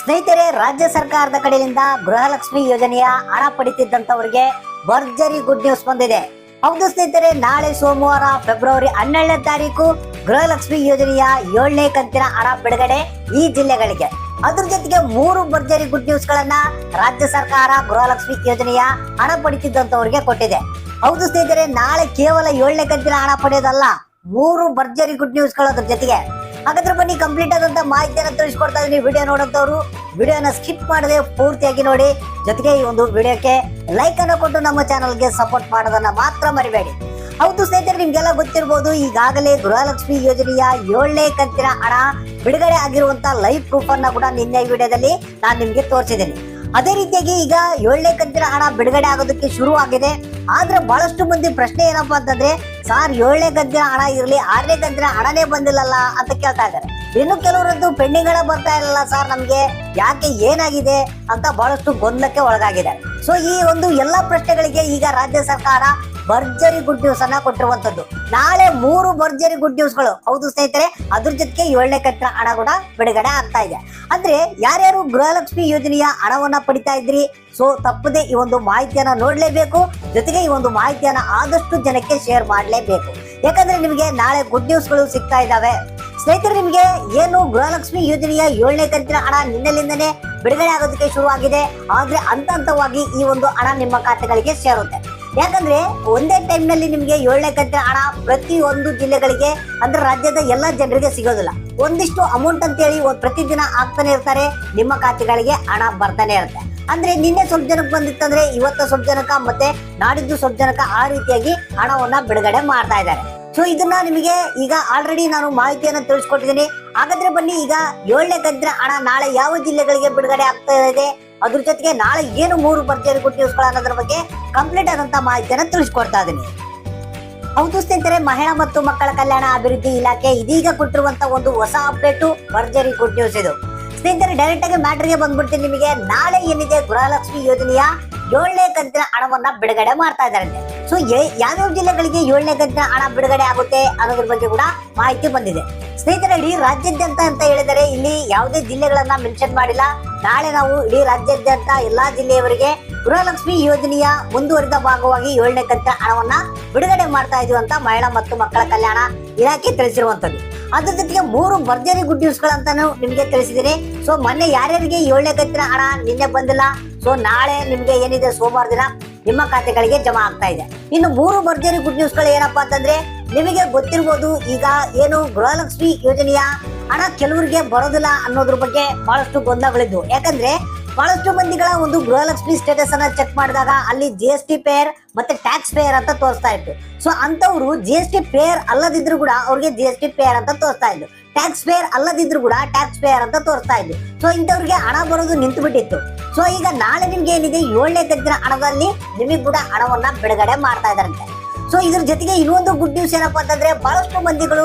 ಸ್ನೇಹಿತರೆ, ರಾಜ್ಯ ಸರ್ಕಾರದ ಕಡೆಯಿಂದ ಗೃಹಲಕ್ಷ್ಮಿ ಯೋಜನೆಯ ಹಣ ಪಡಿತಿದ್ದಂತವರಿಗೆ ಭರ್ಜರಿ ಗುಡ್ ನ್ಯೂಸ್ ಬಂದಿದೆ. ಹೌದು ಸ್ನೇಹಿತರೆ, ನಾಳೆ ಸೋಮವಾರ ಫೆಬ್ರವರಿ ಹನ್ನೆರಡನೇ ತಾರೀಕು ಗೃಹಲಕ್ಷ್ಮಿ ಯೋಜನೆಯ ಏಳನೇ ಕಂತಿನ ಹಣ ಬಿಡುಗಡೆ ಈ ಜಿಲ್ಲೆಗಳಿಗೆ. ಅದ್ರ ಜೊತೆಗೆ ಮೂರು ಭರ್ಜರಿ ಗುಡ್ ನ್ಯೂಸ್ ಗಳನ್ನ ರಾಜ್ಯ ಸರ್ಕಾರ ಗೃಹಲಕ್ಷ್ಮಿ ಯೋಜನೆಯ ಹಣ ಪಡಿತಿದ್ದಂತವರಿಗೆ ಕೊಟ್ಟಿದೆ. ಹೌದು ಸ್ನೇಹಿತರೆ, ನಾಳೆ ಕೇವಲ ಏಳನೇ ಕಂತಿನ ಹಣ ಪಡೆಯೋದಲ್ಲ, ಮೂರು ಭರ್ಜರಿ ಗುಡ್ ನ್ಯೂಸ್ ಅದ್ರ ಜೊತೆಗೆ. ಹಾಗಾದ್ರೆ ಬನ್ನಿ ಕಂಪ್ಲೀಟ್ ಆದಂತ ಮಾಹಿತಿಯನ್ನು ತಿಳಿಸ್ಕೊಡ್ತಾ ಇದೀನಿ. ವಿಡಿಯೋ ನೋಡಂತವ್ರು ವಿಡಿಯೋನ ಸ್ಕಿಪ್ ಮಾಡದೆ ಪೂರ್ತಿಯಾಗಿ ನೋಡಿ. ಜೊತೆಗೆ ಈ ಒಂದು ವಿಡಿಯೋಕ್ಕೆ ಲೈಕ್ ಅನ್ನು ಕೊಟ್ಟು ನಮ್ಮ ಚಾನಲ್ಗೆ ಸಪೋರ್ಟ್ ಮಾಡೋದನ್ನ ಮಾತ್ರ ಮರಿಬೇಡಿ. ಹೌದು ಸ್ನೇಹಿತರೆ, ನಿಮ್ಗೆಲ್ಲ ಗೊತ್ತಿರಬಹುದು ಈಗಾಗಲೇ ಗೃಹಲಕ್ಷ್ಮಿ ಯೋಜನೆಯ ಏಳನೇ ಕಂತಿನ ಹಣ ಬಿಡುಗಡೆ ಆಗಿರುವಂತ ಲೈವ್ ಪ್ರೂಫ್ ಅನ್ನ ಕೂಡ ನಿನ್ನೆ ವಿಡಿಯೋದಲ್ಲಿ ನಾನು ನಿಮ್ಗೆ ತೋರಿಸಿದ್ದೀನಿ. ಅದೇ ರೀತಿಯಾಗಿ ಈಗ ಏಳನೇ ಕಂತಿನ ಹಣ ಬಿಡುಗಡೆ ಆಗೋದಕ್ಕೆ ಶುರು ಆಗಿದೆ ಆದ್ರೆ ಬಹಳಷ್ಟು ಮಂದಿ ಪ್ರಶ್ನೆ ಏನಪ್ಪ ಅಂತಂದ್ರೆ, ಸಾರ್ ಏಳನೇ ಗದ್ದಿನ ಹಣ ಇರಲಿ, ಆರನೇ ಗದ್ದಿನ ಹಣನೇ ಬಂದಿಲ್ಲಲ್ಲ ಅಂತ ಕೇಳ್ತಾ ಇದ್ದಾರೆ. ಇನ್ನು ಕೆಲವರದ್ದು ಪೆಂಡಿಂಗ್ ಹಣ ಬರ್ತಾ ಇರಲ್ಲ ಸರ್ ನಮ್ಗೆ, ಯಾಕೆ ಏನಾಗಿದೆ ಅಂತ ಬಹಳಷ್ಟು ಗೊಂದಲಕ್ಕೆ ಒಳಗಾಗಿದೆ ಸೊ ಈ ಒಂದು ಎಲ್ಲಾ ಪ್ರಶ್ನೆಗಳಿಗೆ ಈಗ ರಾಜ್ಯ ಸರ್ಕಾರ ಭರ್ಜರಿ ಗುಡ್ ನ್ಯೂಸ್ ಅನ್ನ ಕೊಟ್ಟಿರುವಂತದ್ದು. ನಾಳೆ ಮೂರು ಭರ್ಜರಿ ಗುಡ್ ನ್ಯೂಸ್ಗಳು ಹೌದು ಸ್ನೇಹಿತರೆ, ಅದ್ರ ಜೊತೆಗೆ ಏಳನೇ ಕಂತಿನ ಹಣ ಕೂಡ ಬಿಡುಗಡೆ ಆಗ್ತಾ ಇದೆ. ಅಂದ್ರೆ ಯಾರ್ಯಾರು ಗೃಹಲಕ್ಷ್ಮಿ ಯೋಜನೆಯ ಹಣವನ್ನ ಪಡಿತಾ ಇದ್ರಿ, ಸೊ ತಪ್ಪದೆ ಈ ಒಂದು ಮಾಹಿತಿಯನ್ನ ನೋಡ್ಲೇಬೇಕು. ಜೊತೆಗೆ ಈ ಒಂದು ಮಾಹಿತಿಯನ್ನ ಆದಷ್ಟು ಜನಕ್ಕೆ ಶೇರ್ ಮಾಡಲೇಬೇಕು. ಯಾಕಂದ್ರೆ ನಿಮಗೆ ನಾಳೆ ಗುಡ್ ನ್ಯೂಸ್ಗಳು ಸಿಗ್ತಾ ಇದಾವೆ ಸ್ನೇಹಿತರೆ, ನಿಮಗೆ ಏನು ಗೃಹಲಕ್ಷ್ಮಿ ಯೋಜನೆಯ ಏಳನೇ ಕಂತಿನ ಹಣ ನಿನ್ನೆಲಿಂದನೇ ಬಿಡುಗಡೆ ಆಗೋದಕ್ಕೆ ಶುರುವಾಗಿದೆ. ಆದ್ರೆ ಹಂತ ಹಂತವಾಗಿ ಈ ಒಂದು ಹಣ ನಿಮ್ಮ ಖಾತೆಗಳಿಗೆ ಸೇರುತ್ತೆ. ಯಾಕಂದ್ರೆ ಒಂದೇ ಟೈಮ್ನಲ್ಲಿ ನಿಮಗೆ ಏಳನೇ ಕಂತಿನ ಹಣ ಪ್ರತಿಯೊಂದು ಜಿಲ್ಲೆಗಳಿಗೆ ಅಂದ್ರೆ ರಾಜ್ಯದ ಎಲ್ಲಾ ಜನರಿಗೆ ಸಿಗೋದಿಲ್ಲ. ಒಂದಿಷ್ಟು ಅಮೌಂಟ್ ಅಂತೇಳಿ ಪ್ರತಿ ಪ್ರತಿದಿನ ಆಗ್ತಾನೆ ಇರ್ತಾರೆ, ನಿಮ್ಮ ಖಾತೆಗಳಿಗೆ ಹಣ ಬರ್ತಾನೆ ಇರುತ್ತೆ. ಅಂದ್ರೆ ನಿನ್ನೆ ಸ್ವಲ್ಪ ಜನಕ್ಕೆ ಬಂದಿತ್ತಂದ್ರೆ ಇವತ್ತು ಸ್ವಲ್ಪ ಜನಕ ಮತ್ತೆ ನಾಡಿದ್ದು ಸ್ವಲ್ಪ ಜನಕ ಆ ರೀತಿಯಾಗಿ ಹಣವನ್ನ ಬಿಡುಗಡೆ ಮಾಡ್ತಾ ಇದ್ದಾರೆ. ಸೊ ಇದನ್ನ ನಿಮಗೆ ಈಗ ಆಲ್ರೆಡಿ ನಾನು ಮಾಹಿತಿಯನ್ನು ತಿಳಿಸ್ಕೊಟ್ಟಿದ್ದೀನಿ ಹಾಗಾದ್ರೆ ಬನ್ನಿ, ಈಗ ಏಳನೇ ಕಂತಿನ ಹಣ ನಾಳೆ ಯಾವ ಜಿಲ್ಲೆಗಳಿಗೆ ಬಿಡುಗಡೆ ಆಗ್ತಾ ಇದೆ? ಅದ್ರ ಜೊತೆಗೆ ನಾಳೆ ಏನು ಮೂರು ಭರ್ಜರಿ ಗುಡ್ ನ್ಯೂಸ್ಗಳು ಅನ್ನೋದ್ರ ಬಗ್ಗೆ ಕಂಪ್ಲೀಟ್ ಆದಂತ ಮಾಹಿತಿಯನ್ನು ತಿಳಿಸ್ಕೊಡ್ತಾ ಇದ್ದೀನಿ ಹೌದು ಸ್ನೇಹಿತರೆ, ಮಹಿಳಾ ಮತ್ತು ಮಕ್ಕಳ ಕಲ್ಯಾಣ ಅಭಿವೃದ್ಧಿ ಇಲಾಖೆ ಇದೀಗ ಕೊಟ್ಟಿರುವಂತ ಒಂದು ಹೊಸ ಅಪ್ಡೇಟು ಭರ್ಜರಿ ಗುಡ್ ನ್ಯೂಸ್ ಇದು. ಸ್ನೇಹಿತರೆ ಡೈರೆಕ್ಟ್ ಆಗಿ ಮ್ಯಾಟ್ರಿಗೆ ಬಂದ್ಬಿಡ್ತೀನಿ ನಿಮಗೆ. ನಾಳೆ ಏನಿದೆ? ಗೃಹಲಕ್ಷ್ಮಿ ಯೋಜನೆಯ ಏಳನೇ ಕಂತಿನ ಹಣವನ್ನ ಬಿಡುಗಡೆ ಮಾಡ್ತಾ ಇದ್ದಾರೆ. ಸೊ ಯಾವ್ಯಾವ ಜಿಲ್ಲೆಗಳಿಗೆ ಏಳನೇ ಕಂತಿನ ಹಣ ಬಿಡುಗಡೆ ಆಗುತ್ತೆ ಅನ್ನೋದ್ರ ಬಗ್ಗೆ ಕೂಡ ಮಾಹಿತಿ ಬಂದಿದೆ. ಸ್ನೇಹಿತರೆ, ಇಡೀ ರಾಜ್ಯಾದ್ಯಂತ ಅಂತ ಹೇಳಿದರೆ ಇಲ್ಲಿ ಯಾವುದೇ ಜಿಲ್ಲೆಗಳನ್ನ ಮೆನ್ಷನ್ ಮಾಡಿಲ್ಲ. ನಾಳೆ ನಾವು ಇಡೀ ರಾಜ್ಯಾದ್ಯಂತ ಎಲ್ಲಾ ಜಿಲ್ಲೆಯವರಿಗೆ ಗೃಹಲಕ್ಷ್ಮಿ ಯೋಜನೆಯ ಮುಂದುವರಿದ ಭಾಗವಾಗಿ ಏಳನೇ ಕಂತಿನ ಹಣವನ್ನ ಬಿಡುಗಡೆ ಮಾಡ್ತಾ ಇದೀವಿ ಅಂತ ಮಹಿಳಾ ಮತ್ತು ಮಕ್ಕಳ ಕಲ್ಯಾಣ ಇಲಾಖೆ ತಿಳಿಸಿರುವಂತದ್ದು ಅದ್ರ ಜೊತೆಗೆ ಮೂರು ಭರ್ಜರಿ ಗುಡ್ ನ್ಯೂಸ್ ಗಳಂತಾನು ನಿಮಗೆ ತಿಳಿಸಿದ್ದೀನಿ. ಸೊ ಮೊನ್ನೆ ಯಾರ್ಯಾರಿಗೆ ಏಳನೇ ಕಂತಿನ ಹಣ ನಿನ್ನೆ ಬಂದಿಲ್ಲ? ಸೊ ನಾಳೆ ನಿಮ್ಗೆ ಏನಿದೆ ಸೋಮವಾರ ದಿನ? ನಿಮ್ಮ ಖಾತೆಗಳಿಗೆ ಜಮಾ ಆಗ್ತಾ ಇದೆ. ಇನ್ನು ಮೂರು ಭರ್ಜರಿ ಗುಡ್ ನ್ಯೂಸ್ಗಳು ಏನಪ್ಪಾ ಅಂತಂದ್ರೆ, ನಿಮಗೆ ಗೊತ್ತಿರ್ಬೋದು ಈಗ ಏನು ಗೃಹಲಕ್ಷ್ಮಿ ಯೋಜನೆಯ? ಹಣ ಕೆಲವರಿಗೆ ಬರೋದಿಲ್ಲ ಅನ್ನೋದ್ರ ಬಗ್ಗೆ ಬಹಳಷ್ಟು ಗೊಂದಲಗಳಿದ್ವು. ಯಾಕಂದ್ರೆ, ಬಹಳಷ್ಟು ಮಂದಿಗಳ ಒಂದು ಗೃಹಲಕ್ಷ್ಮಿ ಸ್ಟೇಟಸ್ ಅನ್ನ ಚೆಕ್ ಮಾಡಿದಾಗ ಅಲ್ಲಿ ಜಿ ಎಸ್ ಟಿ ಪೇಯರ್ ಮತ್ತೆ ಟ್ಯಾಕ್ಸ್ ಪೇಯರ್ ಅಂತ ತೋರಿಸ್ತಾ ಇತ್ತು. ಸೊ ಅಂತವ್ರು ಜಿ ಎಸ್ ಟಿ ಪೇಯರ್ ಅಲ್ಲದಿದ್ರು ಕೂಡ ಅವ್ರಿಗೆ ಜಿ ಎಸ್ ಟಿ ಪೇಯರ್ ಅಂತ ತೋರಿಸ್ತಾ ಇದ್ರು ಟ್ಯಾಕ್ಸ್ ಪೇಯರ್ ಅಲ್ಲದಿದ್ರು ಕೂಡ ಟ್ಯಾಕ್ಸ್ ಪೇಯರ್ ಅಂತ ತೋರಿಸ್ತಾ ಇದ್ರು ಸೊ ಇಂಥವ್ರಿಗೆ ಹಣ ಬರೋದು ನಿಂತು ಬಿಟ್ಟಿತ್ತು ಸೊ ಈಗ ನಾಳೆ ನಿಮ್ಗೆ ಏನಿದೆ? ಏಳನೇ ಕಂತಿನ ಹಣದಲ್ಲಿ ನಿಮಗೆ ಕೂಡ ಹಣವನ್ನ ಬಿಡುಗಡೆ ಮಾಡ್ತಾ ಇದಾರಂತೆ ಸೊ ಇದ್ರ ಜೊತೆಗೆ ಇನ್ನೊಂದು ಗುಡ್ ನ್ಯೂಸ್ ಏನಪ್ಪಾ ಅಂತಂದ್ರೆ ಬಹಳಷ್ಟು ಮಂದಿಗಳು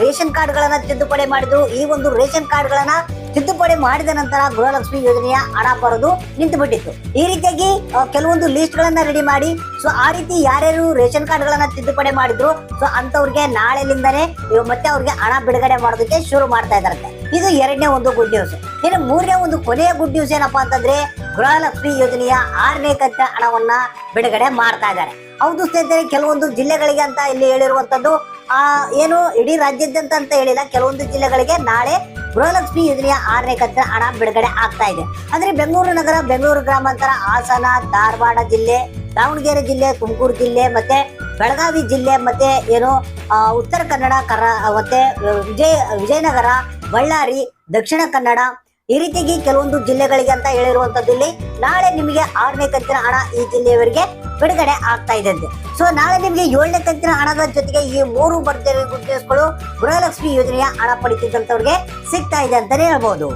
ರೇಷನ್ ಕಾರ್ಡ್ ಗಳನ್ನ ತಿದ್ದುಪಡಿ ಮಾಡಿದ್ರು. ಈ ಒಂದು ರೇಷನ್ ಕಾರ್ಡ್ ಗಳನ್ನ ತಿದ್ದುಪಡಿ ಮಾಡಿದ ನಂತರ ಗೃಹಲಕ್ಷ್ಮಿ ಯೋಜನೆಯ ಹಣ ಬರೋದು ನಿಂತು ಬಿಟ್ಟಿತ್ತು. ಈ ರೀತಿಯಾಗಿ ಕೆಲವೊಂದು ಲಿಸ್ಟ್ ಗಳನ್ನ ರೆಡಿ ಮಾಡಿ ಸೊ ಆ ರೀತಿ ಯಾರ್ಯಾರು ರೇಷನ್ ಕಾರ್ಡ್ ಗಳನ್ನ ತಿದ್ದುಪಡಿ ಮಾಡಿದ್ರು ಸೊ ಅಂತವ್ರಿಗೆ ನಾಳೆಲಿಂದನೇ ಮತ್ತೆ ಅವ್ರಿಗೆ ಹಣ ಬಿಡುಗಡೆ ಮಾಡೋದಕ್ಕೆ ಶುರು ಮಾಡ್ತಾ ಇದಾರಂತೆ ಇದು ಎರಡನೇ ಒಂದು ಗುಡ್ ನ್ಯೂಸ್ ಇನ್ನು ಮೂರನೇ ಒಂದು ಕೊನೆಯ ಗುಡ್ ನ್ಯೂಸ್ ಏನಪ್ಪಾ ಅಂತಂದ್ರೆ ಗೃಹಲಕ್ಷ್ಮಿ ಯೋಜನೆಯ ಆರನೇ ಕಂತ ಹಣವನ್ನ ಬಿಡುಗಡೆ ಮಾಡ್ತಾ ಇದ್ದಾರೆ. ಹೌದು ಸ್ನೇಹಿತರೆ, ಕೆಲವೊಂದು ಜಿಲ್ಲೆಗಳಿಗೆ ಅಂತ ಇಲ್ಲಿ ಹೇಳಿರುವಂತದ್ದು, ಆ, ಏನು ಇಡೀ ರಾಜ್ಯಾದ್ಯಂತ ಅಂತ ಹೇಳಿಲ್ಲ, ಕೆಲವೊಂದು ಜಿಲ್ಲೆಗಳಿಗೆ ನಾಳೆ ಗೃಹಲಕ್ಷ್ಮಿ ಯೋಜನೆಯ ಆರನೇ ಕಂತ ಹಣ ಬಿಡುಗಡೆ ಆಗ್ತಾ ಇದೆ. ಅಂದ್ರೆ ಬೆಂಗಳೂರು ನಗರ, ಬೆಂಗಳೂರು ಗ್ರಾಮಾಂತರ, ಹಾಸನ, ಧಾರವಾಡ ಜಿಲ್ಲೆ, ದಾವಣಗೆರೆ ಜಿಲ್ಲೆ, ತುಮಕೂರು ಜಿಲ್ಲೆ, ಮತ್ತೆ ಬೆಳಗಾವಿ ಜಿಲ್ಲೆ, ಮತ್ತೆ ಏನು ಉತ್ತರ ಕನ್ನಡ ಕರ ಮತ್ತೆ ವಿಜಯ, ವಿಜಯನಗರ ಬಳ್ಳಾರಿ, ದಕ್ಷಿಣ ಕನ್ನಡ ಈ ರೀತಿಯಾಗಿ ಕೆಲವೊಂದು ಜಿಲ್ಲೆಗಳಿಗೆ ಅಂತ ಹೇಳಿರುವಂತದ್ದು ಇಲ್ಲಿ. ನಾಳೆ ನಿಮಗೆ ಆರನೇ ಕಂತಿನ ಹಣ ಈ ಜಿಲ್ಲೆಯವರಿಗೆ ಬಿಡುಗಡೆ ಆಗ್ತಾ ಇದೆ ಸೊ ನಾಳೆ ನಿಮಗೆ ಏಳನೇ ಕಂತಿನ ಹಣದ ಜೊತೆಗೆ ಈ ಮೂರು ಬರ್ತೇವೆ ಗುಡ್ ಗೃಹಲಕ್ಷ್ಮಿ ಯೋಜನೆಯ ಹಣ ಪಡಿತಿದ್ದಂತವ್ರಿಗೆ ಸಿಗ್ತಾ ಇದೆ ಅಂತಾನೆ ಹೇಳ್ಬಹುದು